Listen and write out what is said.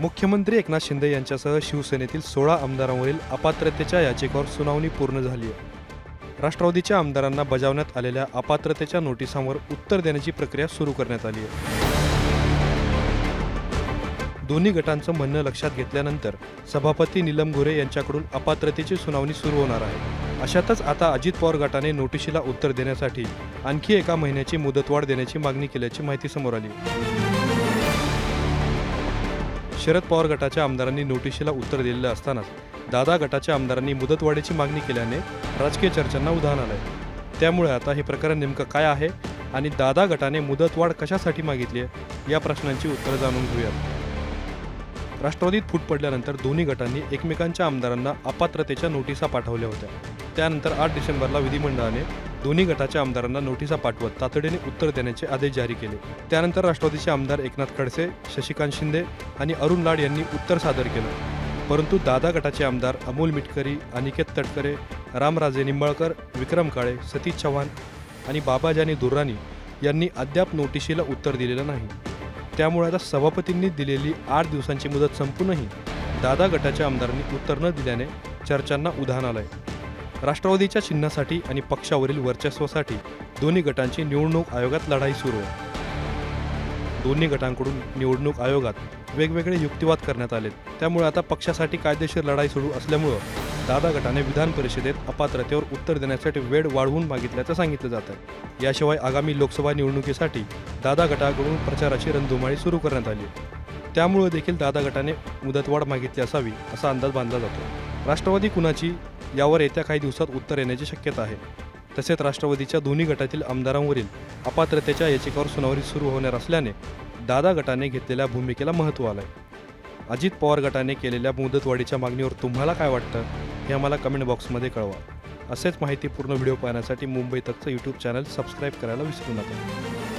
मुख्यमंत्री एकनाथ शिंदे यांच्यासह शिवसेनेतील सोळा आमदारांवरील अपात्रतेच्या याचिकेवर सुनावणी पूर्ण झाली आहे. राष्ट्रवादीच्या आमदारांना बजावण्यात आलेल्या अपात्रतेच्या नोटिसांवर उत्तर देण्याची प्रक्रिया सुरू करण्यात आली आहे. दोन्ही गटांचं म्हणणं लक्षात घेतल्यानंतर सभापती निलम गोरे यांच्याकडून अपात्रतेची सुनावणी सुरू होणार आहे. अशातच आता अजित पवार गटाने नोटिशीला उत्तर देण्यासाठी आणखी एका महिन्याची मुदतवाढ देण्याची मागणी केल्याची माहिती समोर आली शरद पवार गटाच्या आमदारांनी नोटिशीला उत्तर दिलेलं असतानाच दादा गटाच्या आमदारांनी मुदतवाढीची मागणी केल्याने राजकीय चर्चांना उधाण आलंय. त्यामुळे आता हे प्रकरण नेमकं काय आहे आणि दादा गटाने मुदतवाढ कशासाठी मागितली आहे या प्रश्नांची उत्तरं जाणून घेऊयात. राष्ट्रवादीत फूट पडल्यानंतर दोन्ही गटांनी एकमेकांच्या आमदारांना अपात्रतेच्या नोटिसा पाठवल्या होत्या. त्यानंतर आठ डिसेंबरला विधिमंडळाने दोन्ही गटाच्या आमदारांना नोटिसा पाठवत तातडीने उत्तर देण्याचे आदेश जारी केले. त्यानंतर राष्ट्रवादीचे आमदार एकनाथ खडसे शशिकांत शिंदे आणि अरुण लाड यांनी उत्तर सादर केलं. परंतु दादा गटाचे आमदार अमोल मिटकरी अनिकेत तटकरे रामराजे निंबाळकर विक्रम काळे सतीश चव्हाण आणि बाबाजानी दुर्राणी यांनी अद्याप नोटिशीला उत्तर दिलेलं नाही. त्यामुळे आता सभापतींनी दिलेली आठ दिवसांची मुदत संपूनही दादा गटाच्या आमदारांनी उत्तर न दिल्याने चर्चांना उधाण आलं आहे राष्ट्रवादीच्या चिन्हासाठी आणि पक्षावरील वर्चस्वासाठी दोन्ही गटांची निवडणूक आयोगात लढाई सुरू आहे. दोन्ही गटांकडून निवडणूक आयोगात वेगवेगळे युक्तिवाद करण्यात आलेत. त्यामुळे आता पक्षासाठी कायदेशीर लढाई सुरू असल्यामुळं दादा गटाने विधान परिषदेत अपात्रतेवर उत्तर देण्यासाठी वेळ वाढवून मागितल्याचं सांगितलं जात आहे याशिवाय आगामी लोकसभा निवडणुकीसाठी दादा गटाकडून प्रचाराची रणधुमाळी सुरू करण्यात आली त्यामुळे देखील दादा गटाने मुदतवाढ मागितली असावी असा अंदाज बांधला जातो राष्ट्रवादी कुणाची यावर येत्या काही दिवसात उत्तर येण्याची शक्यता आहे. तसेच राष्ट्रवादीच्या दोन्ही गटातील आमदारांवरील अपात्रतेच्या याचिकावर सुनावणी सुरू होणार असल्याने दादा गटाने घेतलेल्या भूमिकेला महत्त्व आलं आहे अजित पवार गटाने केलेल्या मुदतवाढीच्या मागणीवर तुम्हाला काय वाटतं हे आम्हाला कमेंट बॉक्समध्ये कळवा. असेच माहितीपूर्ण व्हिडिओ पाहण्यासाठी मुंबई तकचं यूट्यूब चॅनल सबस्क्राईब करायला विसरू नका.